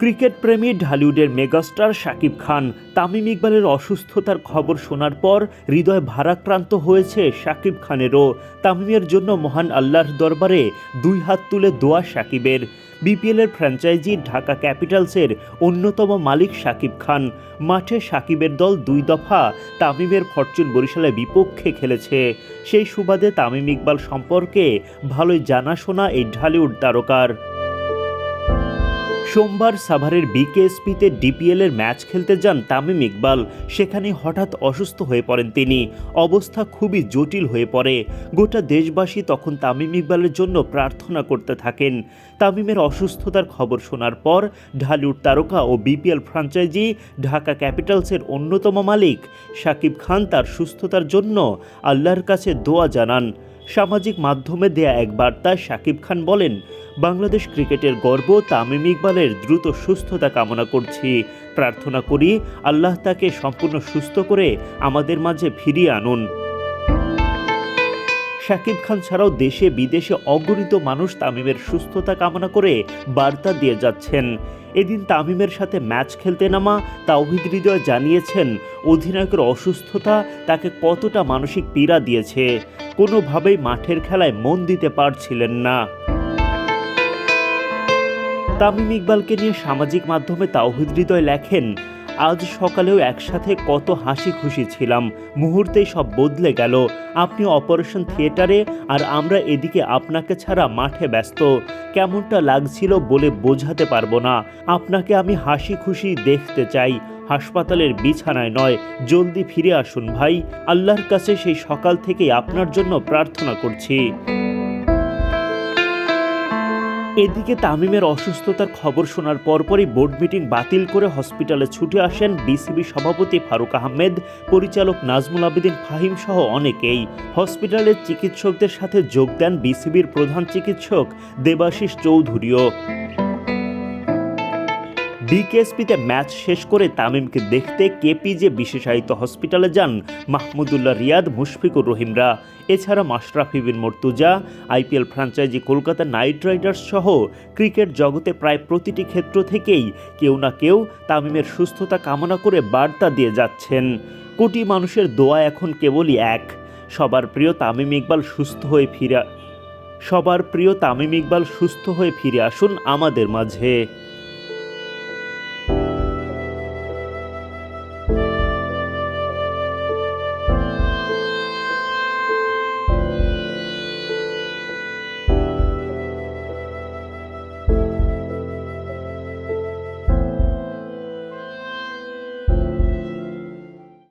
Cricket প্রেমী ঢালিউডের megastar Shakib Khan Tamim ইকবালের অসুস্থতার খবর শোনার পর হৃদয় ভারাক্রান্ত হয়েছে শাকিব খানেরও। তামিমের জন্য মহান আল্লাহর দরবারে দুই হাত তুলে দোয়া শাকিবের। বিপিএলের ফ্র্যাঞ্চাইজি ঢাকা ক্যাপিটালসের অন্যতম মালিক শাকিব খান। মাঠে শাকিবের দল দুই দফা তামিমের ফরচুন বরিশালের বিপক্ষে খেলেছে। সেই সুবাদে তামিম ইকবাল সম্পর্কে ভালোই জানাশোনা এই ঢালিউড তারকার। সোমবার সাভারের বিকেএসপিতে ডিপিএল এর ম্যাচ খেলতে যান তামিম ইকবাল। সেখানে হঠাৎ অসুস্থ হয়ে পড়েন তিনি। অবস্থা খুবই জটিল হয়ে পড়ে। গোটা দেশবাসী তখন তামিম ইকবালের জন্য প্রার্থনা করতে থাকেন। তামিমের অসুস্থতার খবর শোনার পর ঢালিউড তারকা ও বিপিএল ফ্র্যাঞ্চাইজি ঢাকা ক্যাপিটালসের অন্যতম মালিক শাকিব খান তার সুস্থতার জন্য আল্লাহর কাছে দোয়া জানান। সামাজিক মাধ্যমে দেয়া এক বার্তায় শাকিব খান বলেন, বাংলাদেশ ক্রিকেটের গর্ব তামিম ইকবালের দ্রুত সুস্থতা কামনা করছি। প্রার্থনা করি আল্লাহ তাকে সম্পূর্ণ সুস্থ করে আমাদের মাঝে ফিরিয়ে আনুন। শাকিব খান ছাড়াও দেশে বিদেশে অগণিত মানুষ তামিমের সুস্থতা কামনা করে বার্তা দিয়ে যাচ্ছেন। এদিন তামিমের সাথে ম্যাচ খেলতে নামা তাওহিদ হৃদয় জানিয়েছেন, অধিনায়কের অসুস্থতা তাকে কতটা মানসিক পীড়া দিয়েছে। কোনোভাবেই মাঠের খেলায় মন দিতে পারছিলেন না। তামিম ইকবালকে নিয়ে সামাজিক মাধ্যমে তাওহিদ হৃদয় লেখেন, আজ সকালেও একসাথে কত হাসি খুশি ছিলাম, মুহূর্তেই সব বদলে গেল। আপনি অপারেশন থিয়েটারে আর আমরা এদিকে আপনাকে ছাড়া মাঠে ব্যস্ত। কেমনটা লাগছিল বলে বোঝাতে পারব না। আপনাকে আমি হাসি খুশি দেখতে চাই। হাসপাতালের বিছানায় নয়, জলদি ফিরে আসুন ভাই। আল্লাহর কাছে সেই সকাল থেকেই আপনার জন্য প্রার্থনা করছি। এদিকে তামিমের অসুস্থতার খবর শোনার পরপরই বোর্ড মিটিং বাতিল করে হসপিটালে ছুটে আসেন বিসিবি সভাপতি ফারুক আহমেদ, পরিচালক নাজমুল আবেদিন ফাহিম সহ অনেকেই। হসপিটালের চিকিৎসকদের সাথে যোগ দেন বিসিবির প্রধান চিকিৎসক দেবাশিস চৌধুরীও। বিকেএসপিতে ম্যাচ শেষ করে তামিমকে দেখতে কেপিজে বিশেষায়িত হসপিটালে যান মাহমুদুল্লাহ রিয়াদ, মুশফিকুর রহিমরা। এছাড়া Mashrafe bin Mortaza, IPL franchise Kolkata Knight Riders সহ ক্রিকেট জগতে প্রায় প্রতিটি ক্ষেত্র থেকেই কেউ না কেউ তামিমের সুস্থতা কামনা করে বার্তা দিয়ে যাচ্ছেন। কোটি মানুষের দোয়া এখন কেবলই এক। সবার প্রিয় তামিম ইকবাল সুস্থ হয়ে ফিরে সবার প্রিয় তামিম ইকবাল সুস্থ হয়ে ফিরে আসুন আমাদের মাঝে।